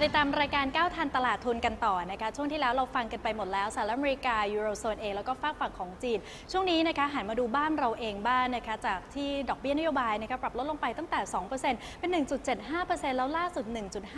มาติดตามรายการก้าวทันตลาดทุนกันต่อนะคะ ช่วงที่แล้วเราฟังกันไปหมดแล้วสหรัฐอเมริกายูโรโซนเองแล้วก็ฝากฝั่งของจีน ช่วงนี้นะคะหันมาดูบ้านเราเองบ้างนะคะ จากที่ดอกเบี้ยนโยบายนะคะปรับลดลงไปตั้งแต่ 2%เป็น 1.75%แล้วล่าสุด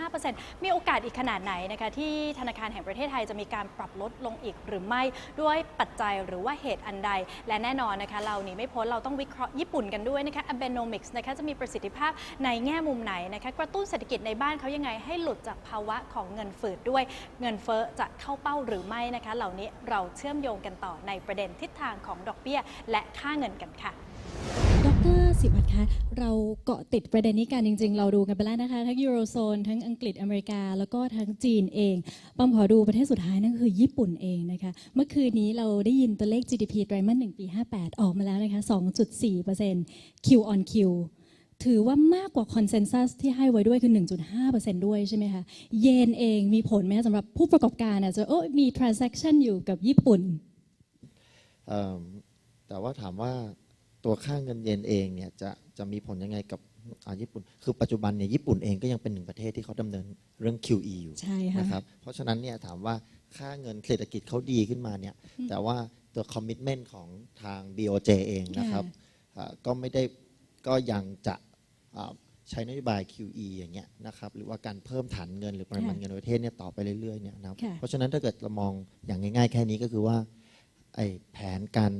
1.5%มีโอกาสอีกขนาดไหนนะคะที่ธนาคารแห่งประเทศไทยจะมีการปรับลดลงอีกหรือไม่ด้วยปัจจัยหรือว่าเหตุอันใด และแน่นอนนะคะ เราหนีไม่พ้นเราต้องวิเคราะห์ญี่ปุ่นกันด้วยนะคะ Abenomics นะคะจะมีประสิทธิภาพในแง่มุมไหนนะคะกระตุ้นเศรษฐกิจในบ้านเขายังไงให้หลุดจากภาวะของเงินฝืดด้วย เงินเฟ้อจะเข้าเป้าหรือไม่นะคะ เหล่านี้เราเชื่อมโยงกันต่อในประเด็นทิศทางของดอกเบี้ย และค่าเงินกันค่ะดรสิวัตคะเราเกาะติดประเด็นนี้กันจริง ๆ เราดูกันไปแล้วนะคะ ทั้งยูโรโซน ทั้งอังกฤษอเมริกา แล้วก็ทั้งจีนเองปอมขอดูประเทศสุดท้ายนั่นคือญี่ปุ่นเองนะคะ เมื่อคืนนี้เราได้ยินตัวเลข GDP ไตรมาส1ปี 58 ออกมาแล้วนะคะ 2.4% Q on Q ถือว่ามากกว่าคอนเซนแซสที่ให้ไว้ด้วยคือ 1.5%ด้วยใช่ไหมคะ เยนเองมีผลไหมสำหรับผู้ประกอบการอาจจะโอ้มี transaction อยู่กับญี่ปุ่น เอิ่มแต่ว่าถามว่าตัวค่าเงินเยนเองเนี่ยจะจะมีผลยังไงกับอ่าญี่ปุ่น คือปัจจุบันเนี่ยญี่ปุ่นเองก็ยังเป็นหนึ่งประเทศที่เขาดำเนินเรื่อง QE อยู่ใช่ค่ะ นะครับเพราะฉะนั้นเนี่ยถามว่าค่าเงินเศรษฐกิจเขาดีขึ้นมาเนี่ยแต่ว่าตัวคอมมิชเมนต์ของทาง BOJ เองนะครับ อ่าก็ไม่ได้ก็ยังจะอ่า ใช้นโยบาย QE อย่างเงี้ยนะครับหรือว่าการเพิ่มฐานเงินหรือปริมาณค่ะเงินในประเทศเนี่ยต่อไปเรื่อยๆเนี่ยนะครับค่ะเพราะฉะนั้นถ้าเกิดเรามองอย่างง่าย ๆ แค่นี้ก็คือว่าไอ้แผนการ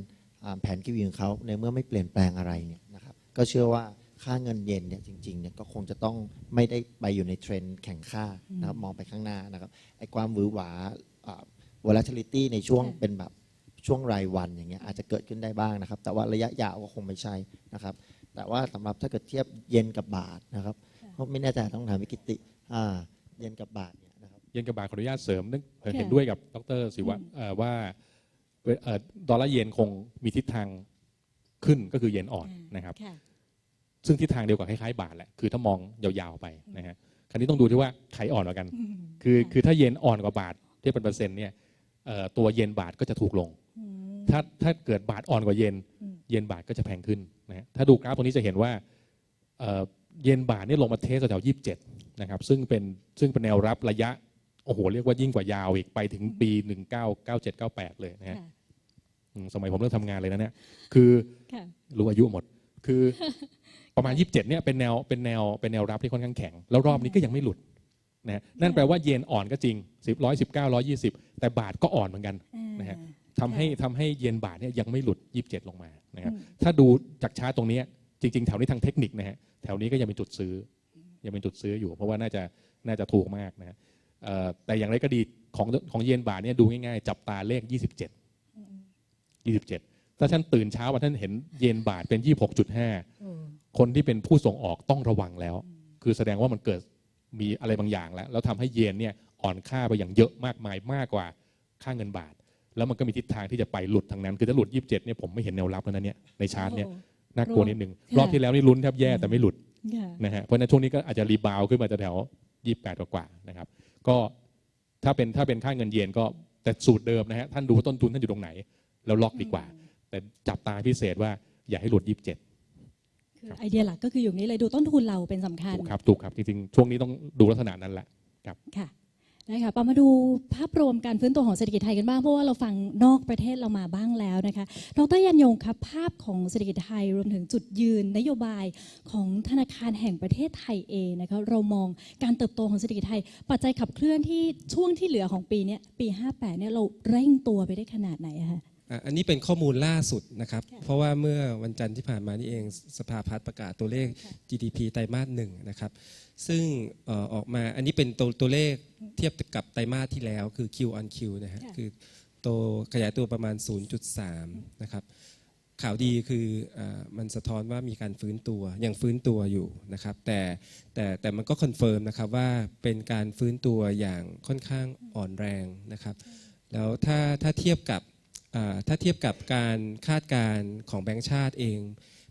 อ่าแผนคิวของเขาในเมื่อไม่เปลี่ยนแปลงอะไรเนี่ยนะครับก็เชื่อว่าค่าเงินเยนเนี่ยจริงๆเนี่ยก็คงจะต้องไม่ได้ไปอยู่ในเทรนด์แข่งค่านะครับมองไปข้างหน้านะครับไอ้ความหวือหวาอ่า volatility ในช่วงค่ะเป็นแบบช่วงรายวันอย่างเงี้ยอาจจะเกิดขึ้นได้บ้างนะครับ แต่ว่าระยะยาวก็คงไม่ใช่นะครับ แต่ว่าสำหรับถ้าเกิดเทียบเยนกับบาทนะครับเพราะไม่แน่ใจต้องถามวิกิติอ่าเยนกับบาทเนี่ยนะครับเย็นกับบาทขออนุญาตเสริมนึกเห็นค่ะด้วยกับดรศิวะเอ่อว่าเอ่อดอลลาร์เยนคงมีทิศทางขึ้นก็คือเยนอ่อนนะครับค่ะซึ่งทิศทางเดียวกับคล้ายๆบาทแหละคือถ้ามองยาวๆไปนะฮะคราวนี้ต้องดูที่ว่าใครอ่อนกว่ากัน คือคือถ้าเยนอ่อนกว่าบาทเทียบเป็นเปอร์เซ็นต์เนี่ยเอ่อตัวเยนบาทก็จะถูกลง ถ้าถ้าเกิดบาทอ่อนกว่าเยนอืม เยนบาทก็จะแพงขึ้นนะฮะถ้าดูกราฟตรงนี้จะเห็นว่าเอ่อเยนบาทเนี่ยลงมาเทสแถวยี่สิบเจ็ดนะครับซึ่งเป็นซึ่งเป็นแนวรับระยะโอ้โหเรียกว่ายิ่งกว่ายาวอีกไปถึงปี1997-98เลยนะฮะค่ะอืมสมัยผมเริ่มทำงานเลยนะเนี่ยคือค่ะรู้อายุหมดคือประมาณ 27เนี่ยเป็นแนวเป็นแนวเป็นแนวรับที่ค่อนข้างแข็ง แล้วรอบนี้ก็ยังไม่หลุดนะฮะนั่นแปลว่าเยนอ่อนก็จริง 10 119 120 แต่บาทก็อ่อนเหมือนกันนะฮะ ทำให้ทำให้เยนบาทเนี่ยยังไม่หลุด 27 ลงมานะครับอืมถ้าดูจากชาร์ตตรงเนี้ยจริง ๆ แถวนี้ทางเทคนิคนะฮะแถวนี้ก็ยังเป็นจุดซื้อ ยังเป็นจุดซื้ออยู่ เพราะว่าน่าจะน่าจะถูกมากนะฮะเอ่อแต่อย่างไรก็ดีของของเยนบาทเนี่ยดูง่ายๆ จับตาเลข 27 27 ถ้าท่านตื่นเช้ามาท่านเห็นเยนบาทเป็น 26.5 คนที่เป็นผู้ส่งออกต้องระวังแล้ว คือแสดงว่ามันเกิดมีอะไรบางอย่างแล้ว แล้วทำให้เยนเนี่ยอ่อนค่าไปอย่างเยอะมากมายมากกว่าค่าเงินบาท แล้วมันก็มีทิศทางที่จะไปหลุดทางนั้น คือถ้าหลุด 27เนี่ยผมไม่เห็นแนวรับแล้วนะเนี่ยในชาร์ตเนี่ยโอ้น่ากลัวนิดนึงค่ะรอบที่แล้วนี่ลุ้นแทบแย่แต่ไม่หลุดค่ะนะฮะเพราะฉะนั้นช่วงนี้ก็อาจจะรีบาวด์ขึ้นมาแถวยี่แปดกว่าๆนะครับ ก็ถ้าเป็นถ้าเป็นค่าเงินเยนก็แต่สูตรเดิมนะฮะท่านดูว่าต้นทุนท่านอยู่ตรงไหน แล้วล็อกดีกว่า แต่จับตาพิเศษว่าอย่าให้หลุดยี่สิบเจ็ดคือไอเดียหลักก็คืออยู่นี้เลยดูต้นทุนเราเป็นสำคัญถูกครับถูกครับจริงๆ ช่วงนี้ต้องดูลักษณะนั้นแหละค่ะ นะคะปามาดูภาพรวมการฟื้นตัวของเศรษฐกิจไทยกันบ้าง เพราะว่าเราฟังนอกประเทศเรามาบ้างแล้วนะคะ ดรยันยงครับ ภาพของเศรษฐกิจไทยรวมถึงจุดยืนนโยบายของธนาคารแห่งประเทศไทยเองนะคะ เรามองการเติบโตของเศรษฐกิจไทย ปัจจัยขับเคลื่อนที่ช่วงที่เหลือของปีนี้ปี 58เนี่ยเราเร่งตัวไปได้ขนาดไหนคะ อะอันนี้เป็นข้อมูลล่าสุดนะครับค่ะเพราะว่าเมื่อวันจันทร์ที่ผ่านมานี่เองสภาพัฒน์ประกาศตัวเลขค่ะ GDP ไตรมาสหนึ่งนะครับ ซึ่งเอ่อออกมาอันนี้เป็นตัวตัวเลขเทียบกับไตรมาสที่แล้วคือ Q on Q นะฮะค่ะคือโตขยายตัวประมาณ 0.3 นะครับ ข่าวดีคือเออมันสะท้อนว่ามีการฟื้นตัวยังฟื้นตัวอยู่นะครับ แต่แต่แต่มันก็คอนเฟิร์มนะครับว่าเป็นการฟื้นตัวอย่างค่อนข้างอ่อนแรงนะครับแล้วถ้าถ้าเทียบกับอ่า ถ้าเทียบกับการคาดการณ์ของแบงก์ชาติเอง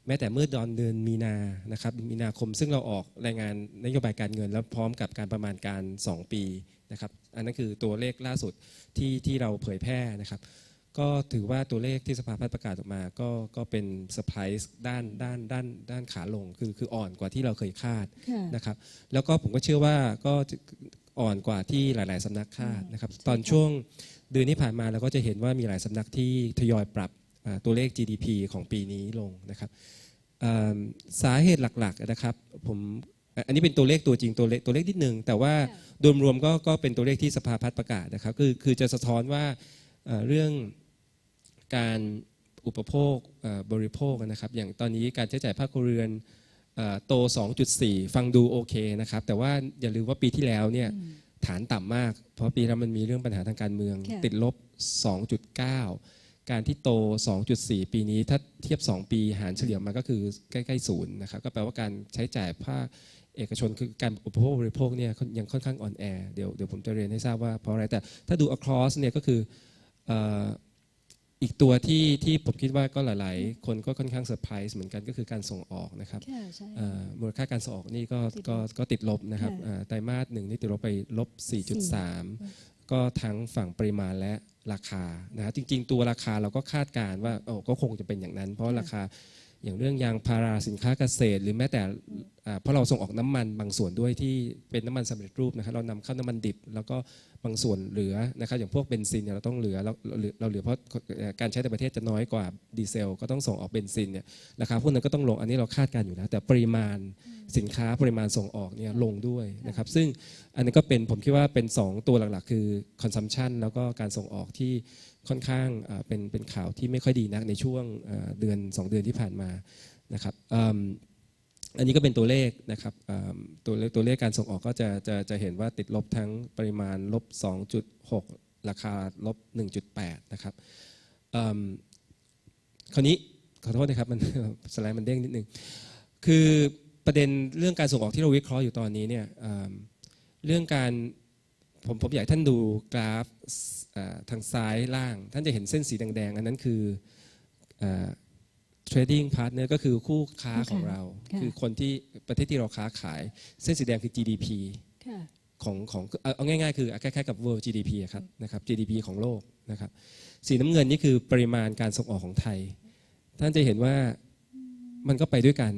แม้แต่เมื่อตอนเดือนมีนานะครับมีนาคมซึ่งเราออกรายงานนโยบายการเงิน แล้วพร้อมกับการประมาณการ 2 ปีนะครับอันนั้นคือตัวเลขล่าสุดที่ที่เราเผยแพร่นะครับก็ถือว่าตัวเลขที่สภาพัฒน์ประกาศออกมา ก็ก็เป็นเซอร์ไพรส์ด้านด้านด้านด้านขาลงคือคืออ่อนกว่าที่เราเคยคาดค่ะนะครับแล้วก็ผมก็เชื่อว่าก็จะอ่อนกว่าที่หลาย ๆสำนักคาดนะครับตอนช่วง เดือนที่ผ่านมาเราก็จะเห็นว่ามีหลายสำนักที่ทยอยปรับอ่าตัวเลข GDP ของปีนี้ลงนะครับอ่าสาเหตุหลักๆนะครับผมอะอันนี้เป็นตัวเลขตัวจริงตัวเลขตัวเลขนิดหนึ่งแต่ว่าโดยรวมๆก็ก็เป็นตัวเลขที่สภาพัฒน์ประกาศนะครับคือคือจะสะท้อนว่าเอ่อเรื่องการอุปโภคเอ่อบริโภคนะครับอย่างตอนนี้การใช้จ่ายภาคครัวเรือนเอ่อโต 2.4 ฟังดูโอเคนะครับแต่ว่าอย่าลืมว่าปีที่แล้วเนี่ย ฐานต่ำมาก เพราะปีแล้วมันมีเรื่องปัญหาทางการเมือง ค่ะ ติดลบ 2.9 การที่โต 2.4 ปีนี้ถ้าเทียบ 2 ปีหารเฉลี่ยมาก็คือใกล้ๆศูนย์นะครับก็แปลว่าการใช้จ่ายภาคเอกชนคือการอุปโภคบริโภคเนี่ยยังค่อนข้างอ่อนแอเดี๋ยวเดี๋ยวผมจะเรียนให้ทราบว่าเพราะอะไรแต่ถ้าดู across เนี่ยก็คือเอ่อ อีกตัวที่ที่ผมคิดว่าก็หลาย ๆ คนก็ค่อนข้างเซอร์ไพรส์เหมือนกันก็คือการส่งออกนะครับค่ะใช่เอ่อมูลค่าการส่งออกนี่ก็ติดลบก็ก็ติดลบนะครับค่ะเอ่อไตรมาสหนึ่งนี่ติดลบไปลบ 4.3 ก็ทั้งฝั่งปริมาณและราคานะฮะจริง ๆ ตัวราคาเราก็คาดการณ์ว่าโอ้ก็คงจะเป็นอย่างนั้น เพราะราคา อย่างเรื่องยางพาราสินค้าเกษตร หรือแม้แต่เพราะเราส่งออกน้ำมันบางส่วนด้วยที่เป็นน้ำมันสำเร็จรูปนะครับเรานำเข้าน้ำมันดิบ แล้วก็บางส่วนเหลือนะครับอย่างพวกเบนซินเนี่ยเราต้องเหลือเราเราเหลือเราเหลือเพราะการใช้ในประเทศจะน้อยกว่าดีเซล ก็ต้องส่งออกเบนซินเนี่ยราคาพวกนั้นก็ต้องลงอันนี้เราคาดการอยู่แล้ว แต่ปริมาณสินค้าปริมาณส่งออกเนี่ยลงด้วยนะครับซึ่งอันนี้ก็เป็นผมคิดว่าเป็น 2 ตัวหลักๆ คือ consumption แล้วก็การส่งออกที่ ค่อนข้างเป็นเป็นข่าวที่ไม่ค่อยดีนักในช่วงเอ่อเดือน 2 เดือนที่ผ่านมานะครับอันนี้ก็เป็นตัวเลขนะครับตัวเลขตัวเลขการส่งออกก็จะจะจะเห็นว่าติดลบทั้งปริมาณลบ 2.6 ราคาลบ 1.8 นะครับคราวนี้ขอโทษนะครับมันสไลด์มันเด้งนิดนึงคือประเด็นเรื่องการส่งออกที่เราวิเคราะห์อยู่ตอนนี้เนี่ยเรื่องการ ผมผมอยากให้ท่านดูกราฟอ่าทางซ้ายล่าง ท่านจะเห็นเส้นสีแดงๆ อันนั้นคืออ่า trading partner ก็คือคู่ค้าคู่ค้าของเราค่ะคือคนที่ประเทศที่เราค้าขาย เส้นสีแดงคือ GDP ค่ะของของเอาเอาง่ายๆ คือคล้ายๆกับ world GDP อะครับนะครับ GDP ของโลกนะครับสีน้ำเงินนี่คือปริมาณการส่งออกของไทย ท่านจะเห็นว่ามันก็ไปด้วยกัน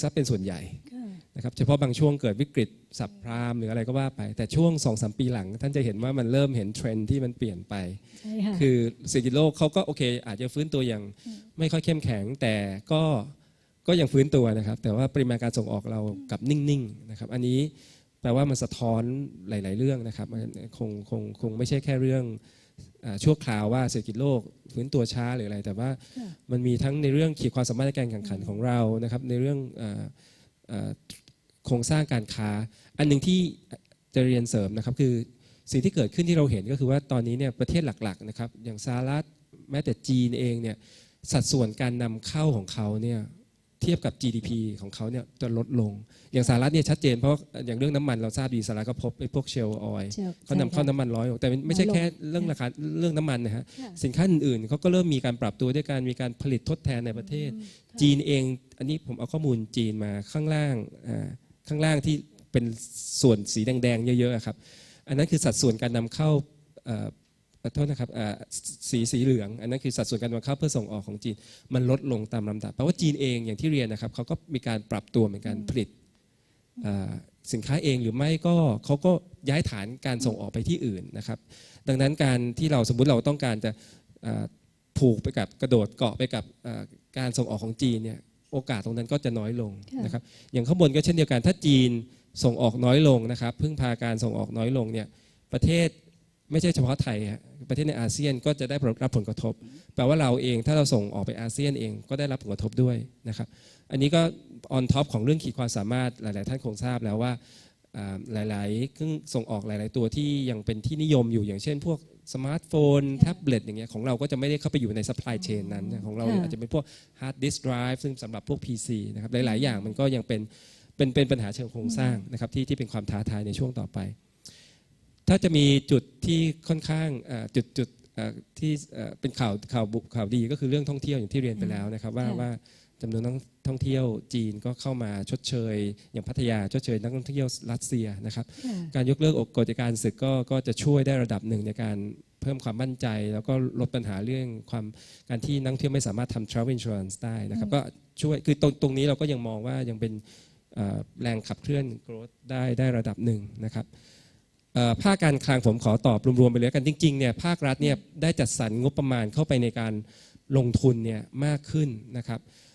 ซะเป็นส่วนใหญ่ค่ะ นะครับเฉพาะบางช่วงเกิดวิกฤตสับพรามหรืออะไรก็ว่าไป แต่ช่วง2อสปีหลัง ท่านจะเห็นว่ามันเริ่มเห็นเทรนด์ที่มันเปลี่ยนไปใช่ค่ะคือเศรษฐกิจโลกเขาก็โอเค อาจจะฟื้นตัวอย่างไม่ค่อยเข้มแข็งแต่ก็ก็ยังฟื้นตัวนะครับ แต่ว่าปริมาณการส่งออกเรากลับนิ่งๆนะครับอันนี้แปลว่ามันสะท้อนหลาย ๆ เรื่องนะครับมันคงคงคงไม่ใช่แค่เรื่องอ่าชั่วคราวว่าเศรษฐกิจโลกฟื้นตัวช้าหรืออะไร แต่ว่าค่ะมันมีทั้งในเรื่องขีดความสามารถในการแข่งขันของเรานะครับในเรื่องอ่าอ่า โครงสร้างการค้า อันหนึ่งที่จะเรียนเสริมนะครับคือสิ่งที่เกิดขึ้นที่เราเห็นก็คือว่าตอนนี้เนี่ยประเทศหลักๆนะครับอย่างสหรัฐแม้แต่จีนเองเนี่ยสัดส่วนการนำเข้าของเขาเนี่ยเทียบกับ GDP ของเขาเนี่ยจะลดลง อย่างสหรัฐเนี่ยชัดเจนเพราะอย่างเรื่องน้ำมันเราทราบดีสหรัฐก็พบไอ้พวกเชลล์ออยใช่เขานำเข้าน้ำมันร้อยลงแต่ไม่ใช่น้อยลงแค่เรื่องราคาเรื่องน้ำมันนะฮะค่ะสินค้าอื่นๆเขาก็เริ่มมีการปรับตัวด้วยการมีการผลิตทดแทนในประเทศ จีนเอง อันนี้ผมเอาข้อมูลจีนมาข้างล่างอ่า ข้างล่างที่เป็นส่วนสีแดงๆ เยอะๆครับ อันนั้นคือสัดส่วนการนำเข้าอ่อขอโทษนะครับอ่าสีสีเหลือง อันนั้นคือสัดส่วนการนำเข้าเพื่อส่งออกของจีน มันลดลงตามลำดับแปลว่าจีนเองอย่างที่เรียนนะครับเขาก็มีการปรับตัวเหมือนกันผลิตอ่าสินค้าเองหรือไม่ก็เขาก็ย้ายฐานการส่งออกไปที่อื่นนะครับ ดังนั้นการที่เราสมมุติเราต้องการจะผูกไปกับกระโดดเกาะไปกับอ่าการส่งออกของจีนเนี่ย โอกาสตรงนั้นก็จะน้อยลงค่ะนะครับอย่างข้างบนก็เช่นเดียวกันถ้าจีนส่งออกน้อยลงนะครับพึ่งพาการส่งออกน้อยลงเนี่ยประเทศไม่ใช่เฉพาะไทยฮะประเทศในอาเซียนก็จะได้รับผลกระทบ แปลว่าเราเองถ้าเราส่งออกไปอาเซียนเองก็ได้รับผลกระทบด้วยนะครับ อันนี้ก็ออนท็อปของเรื่องขีดความสามารถหลาย ๆ ท่านคงทราบแล้วว่าอ่าหลายๆเครื่องส่งออกหลาย ๆ ตัวที่ยังเป็นที่นิยมอยู่อย่างเช่น พวก สมาร์ทโฟน แท็บเล็ตอย่างเงี้ยของเราก็จะไม่ได้เข้าไปอยู่ใน supply chain นั้นนะของเราค่ะอาจจะเป็นพวก hard disk drive ซึ่งสำหรับพวก PC นะครับหลาย ๆ อย่างมันก็ยังเป็นเป็นเป็นปัญหาเชิงโครงสร้างนะครับที่ที่เป็นความท้าทายในช่วงต่อไป ถ้าจะมีจุดที่ค่อนข้างเอ่อจุดจุดเอ่อที่เอ่อเป็นข่าวข่าวบุข่าวดีก็คือเรื่องท่องเที่ยวอย่างที่เรียนไปแล้วนะครับว่าค่ะว่า จำนวนนักท่องเที่ยวจีนก็เข้ามาชดเชย อย่างพัทยาชดเชยนักท่องเที่ยวรัสเซียนะครับค่ะการยกเลิกกฎการศึกก็ก็จะช่วยได้ระดับหนึ่งในการเพิ่มความมั่นใจ แล้วก็ลดปัญหาเรื่องความการที่นักท่องเที่ยวไม่สามารถทำ travel insurance ได้นะครับก็ช่วยคือตรงตรงนี้เราก็ยังมองว่ายังเป็นเอ่อแรงขับเคลื่อน growth ได้ได้ระดับหนึ่งนะครับเอ่อภาคการคลังผมขอตอบรวมๆไปเลยแล้วกันจริงๆเนี่ยภาครัฐเนี่ยได้จัดสรรงบประมาณเข้าไปในการลงทุนเนี่ยมากขึ้นนะครับเอ่อ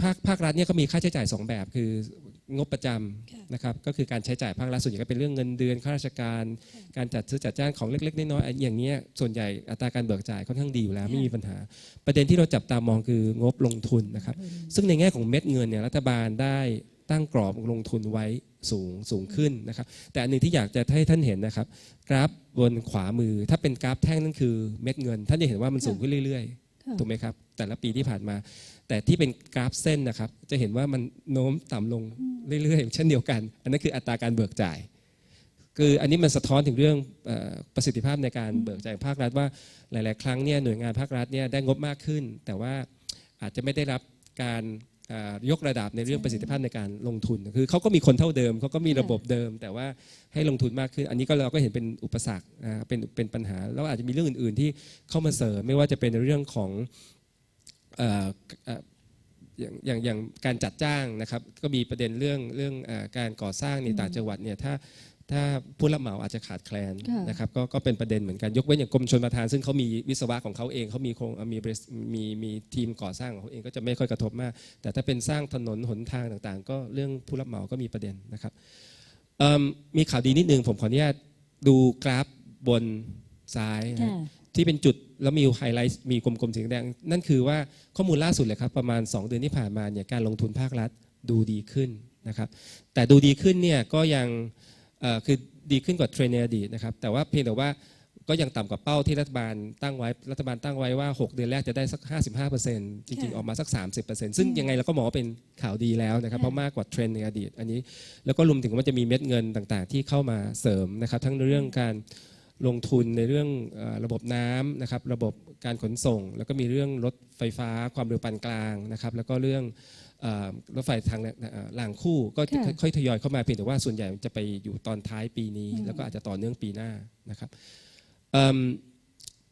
ภาคภาครัฐเนี่ยก็มีค่าใช้จ่ายสองแบบ คืองบประจำนะครับก็คือการใช้จ่ายภาครัฐส่วนใหญ่ก็เป็นเรื่องเงินเดือนข้าราชการ การจัดซื้อจัดจ้างของเล็กๆน้อยๆอย่างเนี้ยส่วนใหญ่อัตราการเบิกจ่ายค่อนข้างดีอยู่แล้วไม่มีปัญหา ประเด็นที่เราจับตามองคืองบลงทุนนะครับซึ่งในแง่ของเม็ดเงินเนี่ยรัฐบาลได้ตั้งกรอบลงทุนไว้สูงสูงขึ้นนะครับ แต่อันหนึ่งที่อยากจะให้ท่านเห็นนะครับ กราฟบนขวามือ ถ้าเป็นกราฟแท่งนั่นคือเม็ดเงิน ท่านจะเห็นว่ามันสูงขึ้นเรื่อยค่ะๆถูกไหมครับ แต่ละปีที่ผ่านมา แต่ที่เป็นกราฟเส้นนะครับ จะเห็นว่ามันโน้มต่ำลงเรื่อยๆ เช่นเดียวกัน อันนั้นคืออัตราการเบิกจ่าย คืออันนี้มันสะท้อนถึงเรื่องอประสิทธิภาพในการเบิกจ่ายภาครัฐว่าหลาย ๆ ครั้งเนี่ยหน่วยงานภาครัฐเนี่ยได้งบมากขึ้น แต่ว่าอาจจะไม่ได้รับการยกระดับในเรื่องประสิทธิภาพในการลงทุน คือเขาก็มีคนเท่าเดิมเขาก็มีระบบเดิม แต่ว่าให้ลงทุนมากขึ้น อันนี้ก็เราก็เห็นเป็นอุปสรรคนะเป็นเป็นปัญหาแล้วอาจจะมีเรื่องอื่น ๆ ที่เข้ามาเสริมไม่ว่าจะเป็นในเรื่องของ อ่อเอ่ออย่างอย่างอย่างการจัดจ้างนะครับก็มีประเด็นเรื่องเรื่องเออการก่อสร้างในต่างจังหวัดเนี่ยถ้าถ้าผู้รับเหมาอาจจะขาดแคลนค่ะนะครับก็ก็เป็นประเด็นเหมือนกันยกเว้นอย่างกรมชลประทาน ซึ่งเขามีวิศวะของเขาเองเขามีโครงมีบริษัทมีมีทีมก่อสร้างของเขาเองก็จะไม่ค่อยกระทบมาก แต่ถ้าเป็นสร้างถนนหนทางต่างๆ ก็เรื่องผู้รับเหมาก็มีประเด็นนะครับเอิ่มมีข่าวดีนิดนึงผมขออนุญาตดูกราฟบนซ้ายนะค่ะ ที่เป็นจุดแล้วมีไฮไลท์มีกลมๆสีแดง นั่นคือว่าข้อมูลล่าสุดเลยครับประมาณ 2 เดือนที่ผ่านมาเนี่ยการลงทุนภาครัฐดูดีขึ้นนะครับแต่ดูดีขึ้นเนี่ยก็ยังเอ่อคือดีขึ้นกว่าเทรนด์ในอดีตนะครับแต่ว่าเพียงแต่ว่าก็ยังต่ำกว่าเป้าที่รัฐบาลตั้งไว้ รัฐบาลตั้งไว้ว่า 6 เดือนแรกจะได้สัก 55%จริงๆ ออกมาสัก 30%ซึ่งยังไงเราก็มองว่าเป็นข่าวดีแล้วนะครับ เพราะมากกว่าเทรนด์ในอดีต อันนี้ แล้วก็รวมถึงว่าจะมีเม็ดเงินต่างๆ ที่เข้ามาเสริมนะครับ ทั้งในเรื่องการ ลงทุนในเรื่องเอ่อระบบน้ำนะครับระบบการขนส่ง แล้วก็มีเรื่องรถไฟฟ้าความเร็วปานกลางนะครับแล้วก็เรื่องเอ่อรถไฟทางเอ่อรางคู่ก็ค่ะค่อยๆทยอยเข้ามาเพียงแต่ว่าส่วนใหญ่จะไปอยู่ตอนท้ายปีนี้ แล้วก็อาจจะต่อเนื่องปีหน้านะครับเอิ่ม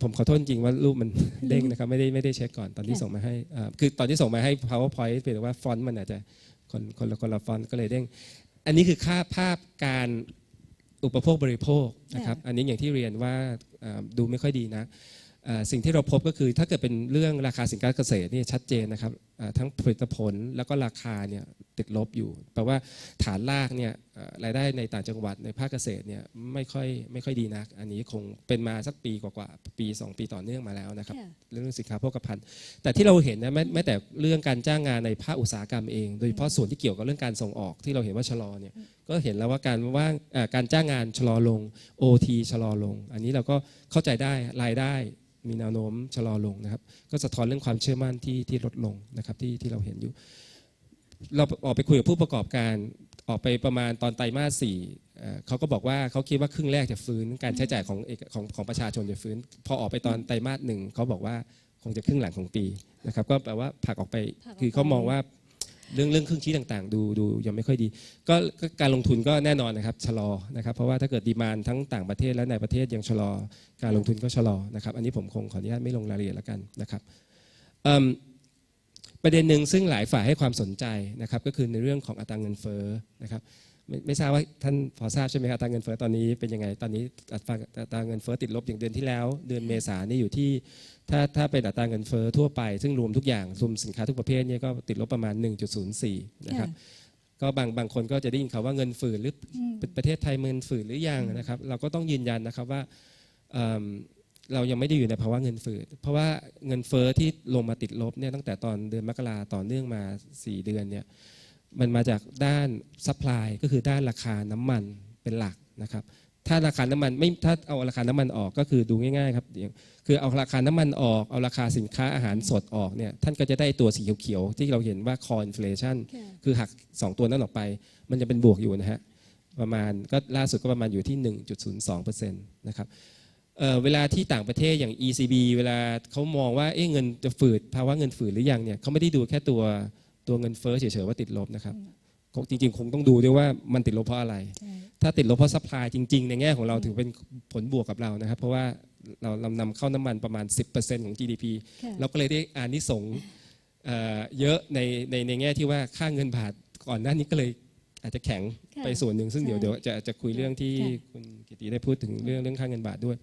ผมขอโทษจริงๆว่ารูปมันเด้งนะครับไม่ได้ไม่ได้เช็คก่อนตอนที่ค่ะส่งมาให้เอ่อคือตอนที่ส่งมาให้ powerpoint เพียงแต่ว่าฟอนต์มันอาจจะคนคนละคนละฟอนต์ก็เลยเด้ง อันนี้คือค่าภาพการ อุปโภคบริโภคนะครับอันนี้อย่างที่เรียนว่าเอ่อดูไม่ค่อยดีนะเอ่อสิ่งที่เราพบก็คือถ้าเกิดเป็นเรื่องราคาสินค้าเกษตรนี่ชัดเจนนะครับเอ่อ ทั้งผลิตผลแล้วก็ราคาเนี่ยติดลบอยู่แปลว่าฐานรากเนี่ยเอ่อรายได้ในต่างจังหวัดในภาคเกษตรเนี่ยไม่ค่อยไม่ค่อยดีนัก อันนี้คงเป็นมาสักปีกว่าๆปี 2 ปีต่อเนื่องมาแล้วนะครับค่ะเรื่องสินค้าโภคภัณฑ์ แต่ที่เราเห็นนะแม้แม้แต่เรื่องการจ้างงานในภาคอุตสาหกรรมเอง โดยเฉพาะส่วนที่เกี่ยวกับเรื่องการส่งออกที่เราเห็นว่าชะลอเนี่ยก็เห็นแล้วว่าการว่างเอ่อการจ้างงานชะลอลง OT ชะลอลง อันนี้เราก็เข้าใจได้รายได้ มีแนวโน้มชะลอลงนะครับ ก็สะท้อนเรื่องความเชื่อมั่นที่ที่ลดลงนะครับที่ที่เราเห็นอยู่ เราออกไปคุยกับผู้ประกอบการออกไปประมาณตอนไตรมาสสี่เอ่อเขาก็บอกว่าเขาคิดว่าครึ่งแรกจะฟื้นการใช้จ่ายของเอกของของประชาชนจะฟื้น พอออกไปตอนไตรมาสหนึ่งเขาบอกว่าคงจะครึ่งหลังของปีนะครับ ก็แปลว่าผลักออกไปผลักออกไปคือเขามองว่า เรื่องเรื่องเครื่องชี้ต่างๆ ดูดูยังไม่ค่อยดีก็ก็การลงทุนก็แน่นอนนะครับชะลอนะครับ เพราะว่าถ้าเกิดดีมานทั้งต่างประเทศและในประเทศยังชะลอ การลงทุนก็ชะลอนะครับ อันนี้ผมคงขออนุญาตไม่ลงรายละเอียดแล้วกันนะครับประเด็นหนึ่งซึ่งหลายฝ่ายให้ความสนใจนะครับก็คือในเรื่องของอัตราเงินเฟ้อนะครับ ไม่ไม่ทราบว่าท่านพอทราบใช่ไหมครับอัตราเงินเฟ้อตอนนี้เป็นยังไงตอนนี้อัตราอัตราเงินเฟ้อติดลบอย่างเดือนที่แล้ว เดือนเมษานี่อยู่ที่ถ้าถ้าเป็นอัตราเงินเฟ้อทั่วไป ซึ่งรวมทุกอย่างรวมสินค้าทุกประเภทเนี่ยก็ติดลบประมาณ 1.04 นะครับก็บางบางคนก็จะได้ยินคำว่าเงินฝืนหรืออืมประเทศไทยเงินฝืนหรือยังนะครับ เราก็ต้องยืนยันนะครับว่าเอิ่มเรายังไม่ได้อยู่ในภาวะเงินฝืดเพราะว่าเงินเฟ้อที่ลงมาติดลบเนี่ยตั้งแต่ตอนเดือนมกราต่อเนื่องมา 4 เดือนเนี่ย มันมาจากด้านซัพพลายก็คือด้านราคาน้ำมันเป็นหลักนะครับ ถ้าราคาน้ำมันไม่ถ้าเอาราคาน้ำมันออกก็คือดูง่ายๆครับอย่างคือเอาราคาน้ำมันออกเอาราคาสินค้าอาหารสดออกเนี่ยท่านก็จะได้ตัวสีเขียวๆที่เราเห็นว่า core inflation ค่ะคือหัก 2 ตัวนั้นออกไป มันจะเป็นบวกอยู่นะฮะประมาณก็ล่าสุดก็ประมาณอยู่ที่ 1.02%นะครับเอ่อเวลาที่ต่างประเทศอย่าง ECB เวลาเขามองว่าเอ๊ะเงินจะฝืดภาวะเงินฝืดหรือยังเนี่ยเขาไม่ได้ดูแค่ตัว ตัวเงินเฟ้อเฉยๆว่าติดลบนะครับคงจริงๆ คงต้องดูด้วยว่ามันติดลบเพราะอะไรใช่ถ้าติดลบเพราะซัพพลายจริง ๆ ในแง่ของเราถือเป็นผลบวกกับเรานะครับ เพราะว่าเราเรานำเข้าน้ำมันประมาณ 10%ของ GDP ค่ะเราก็เลยได้อานิสงส์เอ่อเยอะในในในแง่ที่ว่าค่าเงินบาทก่อนหน้านี้ก็เลยอาจจะแข็งค่ะไปส่วนหนึ่งซึ่งใช่เดี๋ยวเดี๋ยวจะจะคุยเรื่องที่ค่ะคุณกิตติได้พูดถึงเรื่องเรื่องค่าเงินบาทด้วย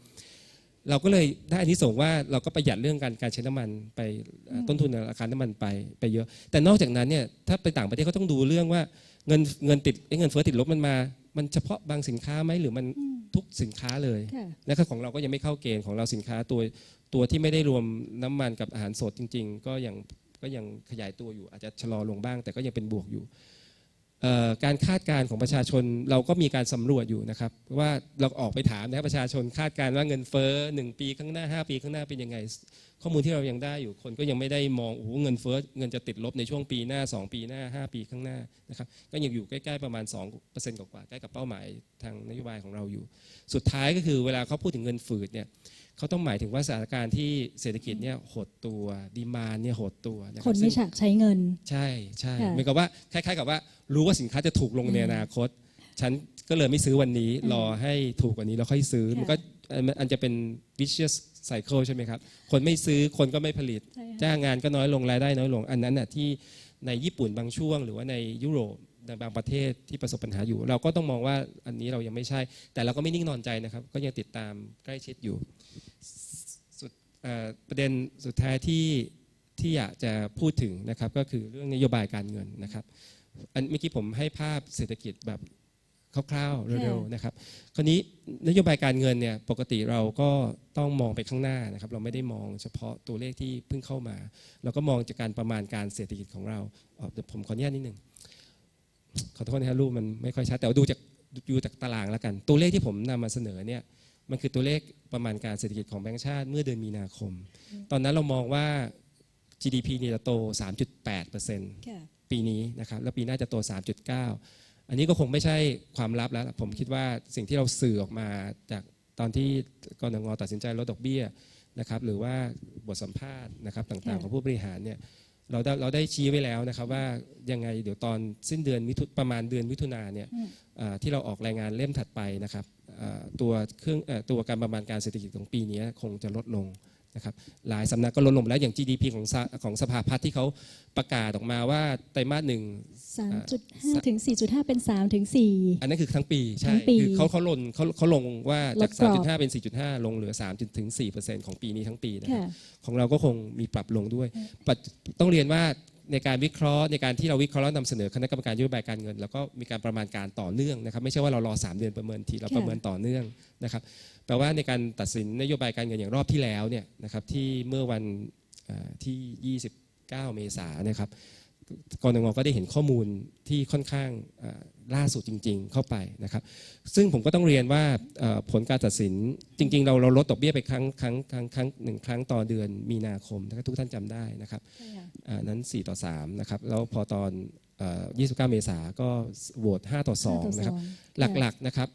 เราก็เลยได้อันนี้ส่งส์ว่าเราก็ประหยัดเรื่องการการใช้น้ำมันไปเอ่อต้นทุนราคาน้ำมันไปไปเยอะ แต่นอกจากนั้นเนี่ยถ้าไปต่างประเทศเขาต้องดูเรื่องว่าเงินเงินติดเอ้ยเงินเฟ้อติดลบมันมา มันเฉพาะบางสินค้าไหมหรือมันทุกสินค้าเลยค่ะและของเราก็ยังไม่เข้าเกณฑ์ของเราสินค้าตัวตัวที่ไม่ได้รวมน้ำมันกับอาหารสดจริง ๆ ก็ยังก็ยังขยายตัวอยู่อาจจะชะลอลงบ้าง แต่ก็ยังเป็นบวกอยู่เอ่อ การคาดการณ์ของประชาชนเราก็มีการสำรวจอยู่นะครับ ว่าเราออกไปถามนะครับประชาชนคาดการณ์ว่าเงินเฟ้อหนึ่งปีข้างหน้า 5 ปีข้างหน้าเป็นยังไง ข้อมูลที่เรายังได้อยู่คนก็ยังไม่ได้มองโอ้โหเงินเฟ้อเงินจะติดลบในช่วงปีหน้า 2 ปีหน้า 5 ปีข้างหน้านะครับก็ยังอยู่ใกล้ๆประมาณ 2%กว่าๆใกล้กับเป้าหมายทางนโยบายของเราอยู่ สุดท้ายก็คือเวลาเขาพูดถึงเงินฝืดเนี่ยเขาต้องหมายถึงว่าสถานการณ์ที่เศรษฐกิจเนี่ยหดตัวดีมานเนี่ยหดตัวนะคครับนไม่ซึ่งฉากใช้เงิน ใช่ใช่ค่ะเหมือนกับว่าคล้ายๆกับว่า รู้ว่าสินค้าจะถูกลงในอนาคต ฉันก็เลยไม่ซื้อวันนี้อืมรอให้ถูกกว่านี้แล้วค่อยซื้อค่ะมันก็อันจะเป็น vicious cycle ใช่ไหมครับ คนไม่ซื้อคนก็ไม่ผลิตใช่ค่ะจ้างงานก็น้อยลงรายได้น้อยลง อันนั้นน่ะที่ในญี่ปุ่นบางช่วง หรือว่าในยุโรปในบางประเทศที่ประสบปัญหาอยู่ เราก็ต้องมองว่าอันนี้เรายังไม่ใช่ แต่เราก็ไม่นิ่งนอนใจนะครับ ก็ยังติดตามใกล้ชิดอยู่สุดเอ่อประเด็นสุดท้ายที่ที่อยากจะพูดถึงนะครับก็คือเรื่องนโยบายการเงินนะครับ อันเมื่อกี้ผมให้ภาพเศรษฐกิจแบบคร่าวๆเร็วๆนะครับ คราวนี้นโยบายการเงินเนี่ยปกติเราก็ต้องมองไปข้างหน้านะครับ เราไม่ได้มองเฉพาะตัวเลขที่เพิ่งเข้ามา เราก็มองจากการประมาณการเศรษฐกิจของเราอ๋อเดี๋ยวผมขออนุญาตนิดหนึ่งขอโทษนะครับรูปมันไม่ค่อยชัดแต่ว่าดูจากดูจากตารางแล้วกัน ตัวเลขที่ผมนำมาเสนอเนี่ยมันคือตัวเลขประมาณการเศรษฐกิจของแบงก์ชาติเมื่อเดือนมีนาคม ตอนนั้นเรามองว่า GDP เนี่ยจะโต 3.8เปอร์เซ็นต์ค่ะปีนี้นะครับแล้วปีหน้าจะโต 3.9 อันนี้ก็คงไม่ใช่ความลับแล้ว ผมคิดว่าสิ่งที่เราสื่อออกมาจากตอนที่กรงงตัดสินใจลดดอกเบี้ยนะครับหรือว่าบทสัมภาษณ์นะครับต่างๆค่ะของผู้บริหารเนี่ยเราได้เราได้ชี้ไว้แล้วนะครับว่ายังไงเดี๋ยวตอนสิ้นเดือนมิถุประมาณเดือนมิถุนาเนี่ยอืมอ่าที่เราออกรายงานเล่มถัดไปนะครับอ่าตัวเครื่องเอ่อตัวการประมาณการเศรษฐกิจของปีนี้คงจะลดลง นะครับหลายสำนักก็ลดลงไปแล้วอย่าง GDP ของสหของสภาพัฒน์ที่เขาประกาศออกมาว่าไตรมาสหนึ่ง3.5 ถึง 4.5 เป็น 3 ถึง 4 อันนั้นคือทั้งปี ใช่ทั้งปีคือเขาเขาลงเขาเขาลงว่าจากลดกรอบ3.5 เป็น 4.5 ลงเหลือ 3 ถึง 4%ของปีนี้ทั้งปีนะคค่ะรับของเราก็คงมีปรับลงด้วยปัจต้องเรียนว่าในการวิเคราะห์ในการที่เราวิเคราะห์แล้วนำเสนอคณะกรรมการนโยบายการเงิน แล้วก็มีการประมาณการต่อเนื่องนะครับไม่ใช่ว่าเรารอ 3 เดือนประเมินทีเราค่ะประเมินต่อเนื่องนะครับ แปลว่าในการตัดสินนโยบายการเงินอย่างรอบที่แล้วเนี่ยนะครับที่เมื่อวันเอ่อที่ 29 เมษายนนะครับกรงก็ได้เห็นข้อมูลที่ค่อนข้างเอ่อล่าสุดจริง ๆ เข้าไปนะครับ ซึ่งผมก็ต้องเรียนว่าเอ่อผลการตัดสินจริง ๆ เราเราลดดอกเบี้ยไปครั้งครั้งครั้งครั้งหนึ่งครั้งต่อเดือนมีนาคมถ้าทุกท่านจำได้นะครับอ่านั้น 4 ต่อ 3 นะครับ แล้วพอตอนเอ่อ29 เมษาก็โหวต 5 ต่อ 2 นะครับ หลักๆนะครับ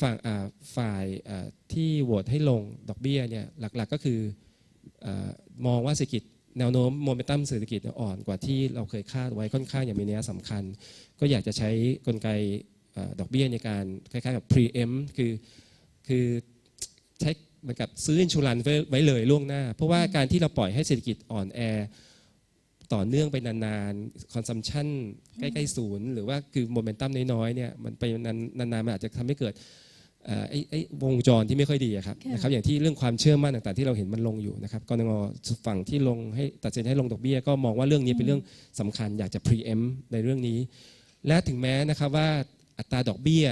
ฝั่งอ่าฝ่ายที่โหวตให้ลงดอกเบี้ยเนี่ยหลักๆก็คืออมองว่าเศรษฐกิจแนวโน้มโมเมนตัมเศรษฐกิจอ่อนกว่าที่เราเคยคาดไว้ค่อนข้างอย่างมีนัยสำคัญ ก็อยากจะใช้กลไกดอกเบี้ยในการคล้ายๆกับ preempt คือคือใช้เหมือนกับซื้ออินชูรันไว้เลยล่วงหน้า เพราะว่าการที่เราปล่อยให้เศรษฐกิจอ่อนแอ ต่อเนื่องไปนานๆคอนซัมชันใกล้ๆศูนย์หรือว่าคือโมเมนตัมน้อยๆเนี่ยมันไปนานๆมันอาจจะทำให้เกิดเอ่อไอ้ไอ้วงจรที่ไม่ค่อยดีอะครับค่ะนะครับอย่างที่เรื่องความเชื่อมั่นต่างๆที่เราเห็นมันลงอยู่นะครับกรงฝั่งที่ลงให้ตัดสินให้ลงดอกเบี้ยก็มองว่าเรื่องนี้เป็นเรื่องสำคัญอยากจะ preempt ในเรื่องนี้ และถึงแม้นะครับว่าอัตราดอกเบี้ย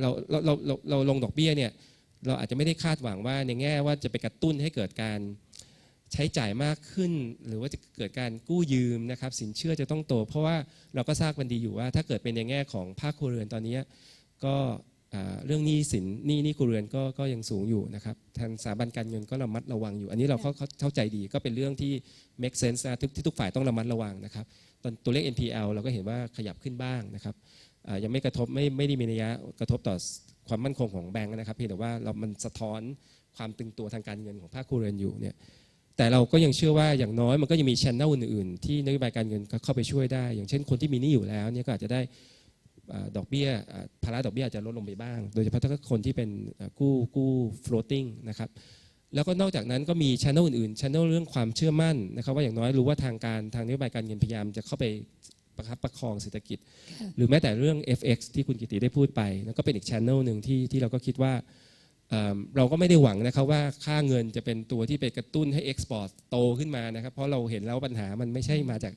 เราเราเราเราเราลงดอกเบี้ยเนี่ยเราอาจจะไม่ได้คาดหวังว่าในแง่ว่าจะไปกระตุ้นให้เกิดการ ใช้จ่ายมากขึ้น หรือว่าจะเกิดการกู้ยืมนะครับ สินเชื่อจะต้องโต เพราะว่าเราก็ทราบกันดีอยู่ว่า ถ้าเกิดเป็นในแง่ของภาคครัวเรือนตอนนี้ ก็เรื่องหนี้สินหนี้หนี้ครัวเรือนก็ก็ยังสูงอยู่นะครับทางสถาบันการเงินก็ระมัดระวังอยู่ อันนี้เราเข้าเข้าใจดีก็เป็นเรื่องที่ make sense นะที่ที่ทุกฝ่ายต้องระมัดระวังนะครับตอนตัวเลข NPL เราก็เห็นว่าขยับขึ้นบ้างนะครับยังไม่กระทบไม่ไม่ได้มีนัยยะกระทบต่อความมั่นคงของแบงก์นะครับเพียงแต่ว่าเรามันสะท้อนความตึงตัวทางการเงินของภาคครัวเรือนอยู่เนี่ย แต่เราก็ยังเชื่อว่าอย่างน้อยมันก็ยังมีช n น l อื่นๆ ที่นโยบายการเงินเข้าไปช่วยได้ อย่างเช่น คนที่มีหนี้อยู่แล้วเนี่ยก็อาจจะได้ดอกเบี้ยอ่าภาระดอกเบี้ยอาจจะลดลงไปบ้าง โดยเฉพาะถ้าคนที่เป็นกู้กู้ floating นะครับแล้วก็นอกจากนั้นก็มีช n น l อื่นๆช n น l เรื่องความเชื่อมั่นนะครับว่าอย่างน้อยรู้ว่าทางการทางนโยบายการเงินพยายามจะเข้าไปประคับประคองเศรษฐกิจ หรือแม้แต่เรื่อง FX ที่คุณกิติได้พูดไปนั่นก็เป็นอีกช n นลหนึ่งที่ที่เราก็คิดว่า เราก็ไม่ได้หวังนะครับว่าค่าเงินจะเป็นตัวที่ไปกระตุ้นให้เอ็กซ์พอร์ตโตขึ้นมานะครับ เพราะเราเห็นแล้วปัญหามันไม่ใช่มาจาก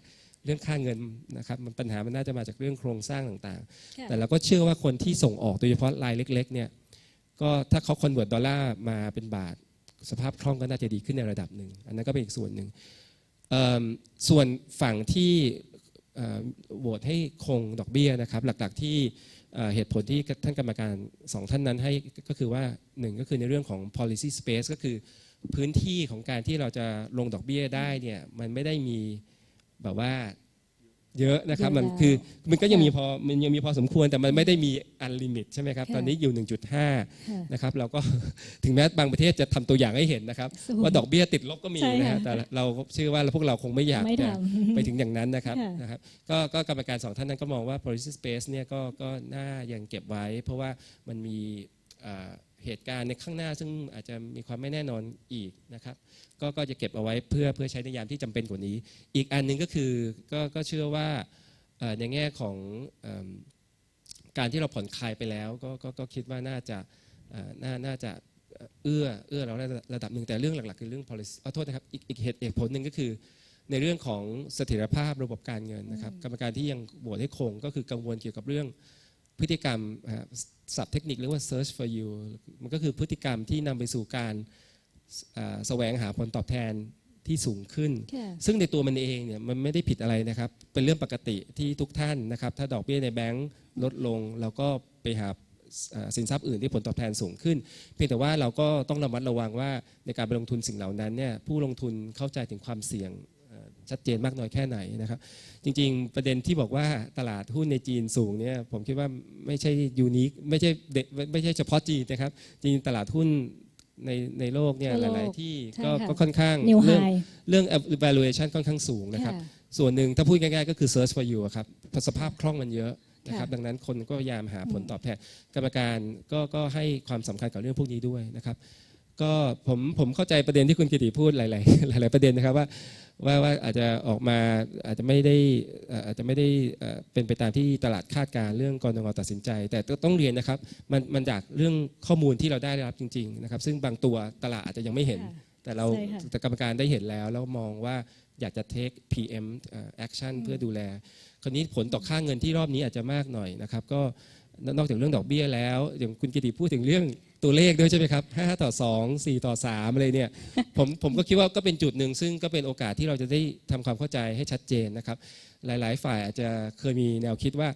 เรื่องค่าเงินนะครับมันปัญหามันน่าจะมาจากเรื่องโครงสร้างต่างๆ แต่เราก็เชื่อว่าคนที่ส่งออกโดยเฉพาะรายเล็ก ๆ เนี่ยก็ถ้าเขาคอนเวิร์ตดอลลาร์มาเป็นบาท สภาพคล่องก็น่าจะดีขึ้นในระดับหนึ่ง อันนั้นก็เป็นอีกส่วนหนึ่งเอิ่มส่วนฝั่งที่เอ่อโหวตให้คงดอกเบี้ยนะครับ หลักๆที่ เหตุผลที่ท่านกรรมการสองท่านนั้นให้ก็คือว่าหนึ่งก็คือในเรื่องของ policy space ก็คือพื้นที่ของการที่เราจะลงดอกเบี้ยได้เนี่ยมันไม่ได้มีแบบว่า เยอะนะครับ มันคือมันก็ยังมีพอมันยังมีพอสมควรแต่มันไม่ได้มีอันลิมิตใช่ไหมครับค่ะตอนนี้อยู่ 1.5ค่ะนะครับ เราก็ถึงแม้บางประเทศจะทำตัวอย่างให้เห็นนะครับสูงว่าดอกเบี้ยติดลบก็มีใช่นะค่ะฮะแต่เราเชื่อว่าพวกเราคงไม่อยากไม่จะทำไปถึงอย่างนั้นนะครับค่ะนะครับก็ก็กรรมการสองท่านนั้นก็มองว่า policy space เนี่ยก็ก็น่ายังเก็บไว้ เพราะว่ามันมี เอ่อเหตุการณ์ในข้างหน้าซึ่งอาจจะมีความไม่แน่นอนอีกนะครับก็ก็จะเก็บเอาไว้เพื่อเพื่อใช้ในยามที่จำเป็นกว่านี้ อีกอันหนึงก็คือก็ก็เชื่อว่าเอ่อในแง่ของเอิ่มการที่เราผ่อนคลายไปแล้วก็ก็ก็คิดว่าน่าจะเอ่อน่าน่าจะเอื้อเอื้อเราได้ระดับหนึ่งแต่เรื่องหลักๆ คือเรื่อง policy ขอโทษนะครับ อีกอีกเหตุเหตุผลหนึ่งก็คือ ในเรื่องของเสถียรภาพระบบการเงินนะครับ กรรมการที่ยังโหวตให้คงก็คือกังวลเกี่ยวกับเรื่อง พฤติกรรมอ่าศัพท์เทคนิคเรียกว่า search for you มันก็คือพฤติกรรมที่นำไปสู่การอ่าแสวงหาผลตอบแทนที่สูงขึ้นค่ะซึ่งในตัวมันเองเนี่ยมันไม่ได้ผิดอะไรนะครับ เป็นเรื่องปกติที่ทุกท่านนะครับ ถ้าดอกเบี้ยในแบงก์ลดลงเราก็ไปหาอ่าสินทรัพย์อื่นที่ผลตอบแทนสูงขึ้น เพียงแต่ว่าเราก็ต้องระมัดระวังว่าในการไปลงทุนสิ่งเหล่านั้นเนี่ยผู้ลงทุนเข้าใจถึงความเสี่ยงเอ่อ ชัดเจนมากน้อยแค่ไหนนะครับ จริงๆ ประเด็นที่บอกว่าตลาดหุ้นในจีนสูงเนี่ยผมคิดว่าไม่ใช่ยูนิคไม่ใช่เด็ไม่ใช่เฉพาะจีนนะครับ จริงๆตลาดหุ้นในในโลกเนี่ยทั่วหโลกลาย ๆ ที่ใช่ก็ค่ะก็ค่อนข้างนิวไฮเรื่องเรื่อง valuation ค่อนข้างสูงนะครับค่ะส่วนหนึ่งถ้าพูดง่าย ๆ ก็คือ search for you อะครับเพราะสภาพคล่องมันเยอะนะครับค่ะดังนั้นคนก็พยายามหาผลตอบแทนกรรมการก็ก็ให้ความสำคัญกับเรื่องพวกนี้ด้วยนะครับ ก็ผมผมเข้าใจประเด็นที่คุณกิติพูดหลาย ๆ หลาย ๆ ประเด็นนะครับว่าว่าว่าอาจจะออกมาอาจจะไม่ได้เอ่ออาจจะไม่ได้เอ่อเป็นไปตามที่ตลาดคาดการณ์เรื่องกรงตัดสินใจ แต่ต้องเรียนนะครับมันมันจากเรื่องข้อมูลที่เราได้รับจริง ๆ นะครับ ซึ่งบางตัวตลาดอาจจะยังไม่เห็นค่ะแต่เราใช่ค่ะแต่กรรมการได้เห็นแล้ว แล้วมองว่าอยากจะ take PM เอ่อ action เพื่อดูแล คราวนี้ผลต่อค่าเงินที่รอบนี้อาจจะมากหน่อยนะครับ ก็นอกจากเรื่องดอกเบี้ยแล้วอย่างคุณกิติพูดถึงเรื่อง ตัวเลขด้วยใช่ไหมครับ5ต่อ2 4ต่อ3อะไรเนี่ย ผมผมก็คิดว่าก็เป็นจุดหนึ่ง ซึ่งก็เป็นโอกาสที่เราจะได้ทำความเข้าใจให้ชัดเจนนะครับ หลาย ๆ ฝ่ายอาจจะเคยมีแนวคิดว่า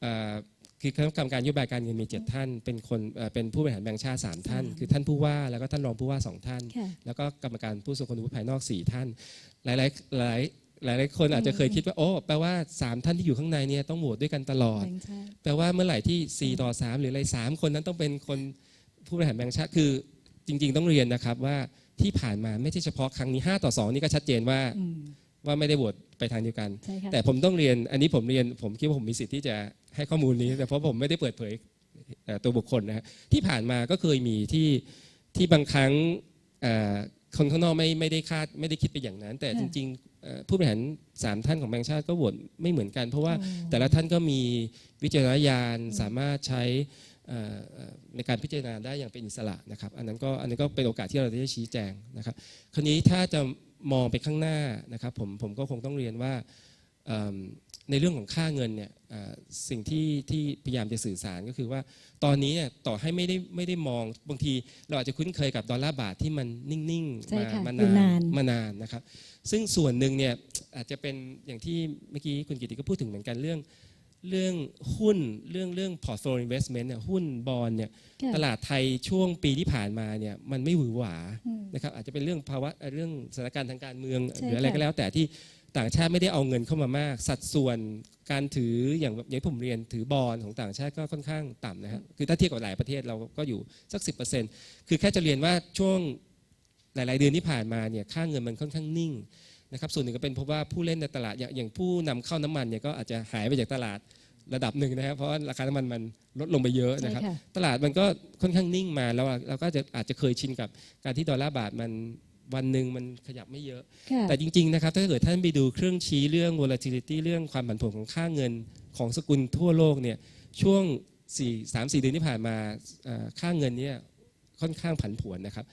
เอ่อคือคณะกรรมการนโยบายการเงินมี 7 ท่าน เป็นคนเอ่อเป็นผู้บริหารแบงก์ชาติ 3 ท่าน คือท่านผู้ว่าแล้วก็ท่านรองผู้ว่า 2 ท่านค่ะแล้วก็กรรมการผู้ทรงคุณวุฒิภายนอก 4 ท่าน หลายๆหลายหลายหลายๆคนอาจจะเคยคิดว่าโอ้แปลว่า 3 ท่านที่อยู่ข้างในเนี่ยต้องโหวตด้วยกันตลอดแบงค์ชาติแปลว่าเมื่อไหร่ที่ 4 ต่อ 3 หรืออะไร 3 คนนั้นต้องเป็นคน ผู้บริหารแบงก์ชาติคือจริง ๆ ต้องเรียนนะครับว่าที่ผ่านมาไม่ใช่เฉพาะครั้งนี้ 5 ต่อ 2 นี่ก็ชัดเจนว่าอืมว่าไม่ได้โหวตไปทางเดียวกันใช่ค่ะแต่ผมต้องเรียนอันนี้ผมเรียนผมคิดว่าผมมีสิทธิ์ที่จะให้ข้อมูลนี้ แต่เพราะผมไม่ได้เปิดเผยเอ่อตัวบุคคลนะฮะที่ผ่านมาก็เคยมีที่ที่บางครั้งเอ่อคนข้างนอกไม่ไม่ได้คาดไม่ได้คิดไปอย่างนั้น แต่ค่ะจริงๆเอ่อผู้บริหารสามท่านของแบงค์ชาติก็โหวตไม่เหมือนกัน เพราะว่าอ๋อแต่ละท่านก็มีวิจารณญาณสามารถใช้เอ่อเอ่อ ในการพิจารณาได้อย่างเป็นอิสระนะครับ อันนั้นก็อันนั้นก็เป็นโอกาสที่เราจะได้ชี้แจงนะครับ คราวนี้ถ้าจะมองไปข้างหน้านะครับผมผมก็คงต้องเรียนว่าเอิ่มในเรื่องของค่าเงินเนี่ยเอ่อสิ่งที่ที่พยายามจะสื่อสารก็คือว่า ตอนนี้เนี่ยต่อให้ไม่ได้ไม่ได้มองบางที เราอาจจะคุ้นเคยกับดอลลาร์บาทที่มันนิ่งใช่ๆมาค่ะมาอยู่นานานมานานนะครับ ซึ่งส่วนหนึ่งเนี่ยอาจจะเป็นอย่างที่เมื่อกี้คุณกิติก็พูดถึงเหมือนกันเรื่อง เรื่องหุ้นเรื่องเรื่อง portfolio investment เนี่ยหุ้นบอลเนี่ยค่ะตลาดไทยช่วงปีที่ผ่านมาเนี่ยมันไม่หวือหวาอืมนะครับอาจจะเป็นเรื่องภาวะเอ่อเรื่องสถานการณ์ทางการเมืองใช่หรืออะไรค่ะก็แล้วแต่ที่ต่างชาติไม่ได้เอาเงินเข้ามามาก สัดส่วนการถืออย่างอย่างที่ผมเรียนถือบอลของต่างชาติก็ค่อนข้างต่ำนะฮะคือถ้าเทียบกับหลายประเทศเราก็อยู่สักสิคือแค่จะเรียนว่าช่วงหลาย ๆ เดือนที่ผ่านมาเนี่ยค่าเงินมันค่อนข้างนิ่ง นะครับส่วนหนึ่งก็เป็นเพราะว่าผู้เล่นในตลาดอย่างอย่างผู้นำเข้าน้ำมันเนี่ยก็อาจจะหายไปจากตลาดระดับหนึ่งนะครับ เพราะว่าราคาน้ำมันมันลดลงไปเยอะนะครับใช่ค่ะตลาดมันก็ค่อนข้างนิ่งมาแล้วเราก็จะอาจจะเคยชินกับการที่ดอลลาร์บาทมันวันหนึ่งมันขยับไม่เยอะค่ะแต่จริง ๆ นะครับ ถ้าเกิดท่านไปดูเครื่องชี้เรื่อง volatility เรื่องความผันผวนของค่าเงินของสกุลทั่วโลกเนี่ยช่วง4 3 4เดือนที่ผ่านมาเอ่อค่าเงินเนี่ยค่อนข้างผันผวนนะครับ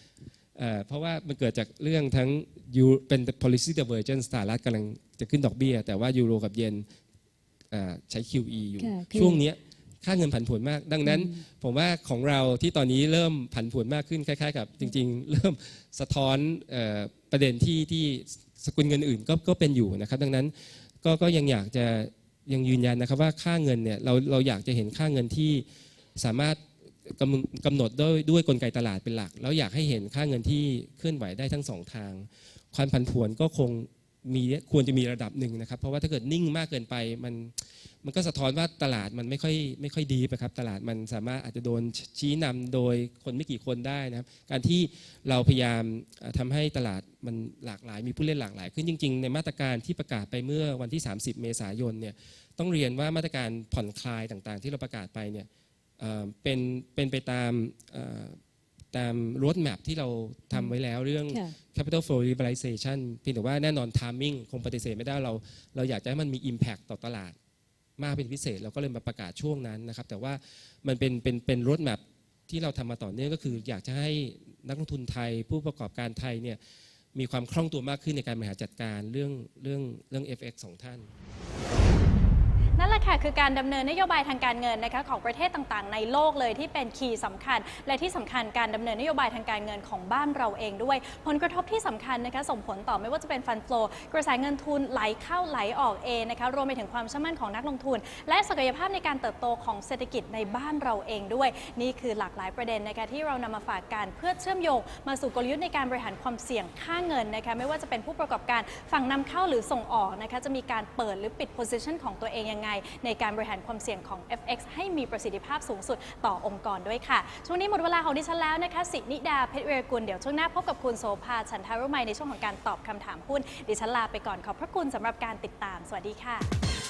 เอ่อเพราะว่ามันเกิดจากเรื่องทั้งยูเป็น policy divergence สหรัฐกำลังจะขึ้นดอกเบี้ย แต่ว่ายูโรกับเยนเอ่อใช้ QE อยู่ค่ะคือช่วงเนี้ยค่าเงินผันผวนมาก ดังนั้นผมว่าของเราที่ตอนนี้เริ่มผันผวนมากขึ้นคล้ายๆ กับจริง ๆ เริ่มสะท้อนเอ่อประเด็นที่ที่สกุลเงินอื่นก็ก็เป็นอยู่นะครับ ดังนั้นก็ก็ยังอยากจะยังยืนยันนะครับว่าค่าเงินเนี่ยเราเราอยากจะเห็นค่าเงินที่สามารถ กำกำหนดด้วยด้วยกลไกตลาดเป็นหลัก แล้วอยากให้เห็นค่าเงินที่เคลื่อนไหวได้ทั้งสองทาง ความผันผวนก็คงมีควรจะมีระดับหนึ่งนะครับ เพราะว่าถ้าเกิดนิ่งมากเกินไปมันมันก็สะท้อนว่าตลาดมันไม่ค่อยไม่ค่อยดีนะครับ ตลาดมันสามารถอาจจะโดนชี้นำโดยคนไม่กี่คนได้นะครับ การที่เราพยายามเอ่อทำให้ตลาดมันหลากหลาย มีผู้เล่นหลากหลาย ขึ้นจริง ๆ ในมาตรการที่ประกาศไปเมื่อวันที่ 30 เมษายนเนี่ยต้องเรียนว่ามาตรการผ่อนคลายต่างๆ ที่เราประกาศไปเนี่ย เอ่อเป็นเป็นไปตามเอ่อตามรถแมพที่เราทำไว้แล้วเรื่องค่ะ capital flow liberalization เพียงแต่ว่าแน่นอน timing คงปฏิเสธไม่ได้เรา เราอยากจะให้มันมี impact ต่อตลาดมากเป็นพิเศษ เราก็เลยมาประกาศช่วงนั้นนะครับ แต่ว่ามันเป็นเป็นเป็นรถแมพที่เราทำมาต่อเนื่องก็คือ อยากจะให้นักลงทุนไทย ผู้ประกอบการไทยเนี่ยมีความคล่องตัวมากขึ้นในการบริหารจัดการเรื่องเรื่องเรื่อง FX ของท่าน นั่นแหละค่ะคือการดำเนินนโยบายทางการเงินนะคะของประเทศต่างๆ ในโลกเลยที่เป็นคีย์สำคัญ และที่สำคัญการดำเนินนโยบายทางการเงินของบ้านเราเองด้วย ผลกระทบที่สำคัญนะคะส่งผลต่อไม่ว่าจะเป็นฟันฟลอกระแสเงินทุนไหลเข้าไหลออกเองนะคะรวมไปถึงความเชื่อมั่นของนักลงทุน และศักยภาพในการเติบโตของเศรษฐกิจในบ้านเราเองด้วย นี่คือหลากหลายประเด็นนะคะที่เรานำมาฝากกันเพื่อเชื่อมโยง มาสู่กลยุทธ์ในการบริหารความเสี่ยงค่าเงินนะคะไม่ว่าจะเป็นผู้ประกอบการฝั่งนำเข้าหรือส่งออกนะคะจะมีการเปิดหรือปิด position ของตัวเองยังไงในการบริหารความเสี่ยงของ FX ให้มีประสิทธิภาพสูงสุดต่อองค์กรด้วยค่ะ ช่วงนี้หมดเวลาของดิฉันแล้วนะคะสินิดาเพชรเวรกุลเดี๋ยวช่วงหน้าพบกับคุณโสภาฉันทารุไมในช่วงของการตอบคำถามหุ้นดิฉันลาไปก่อนขอบพระคุณสำหรับการติดตาม สวัสดีค่ะ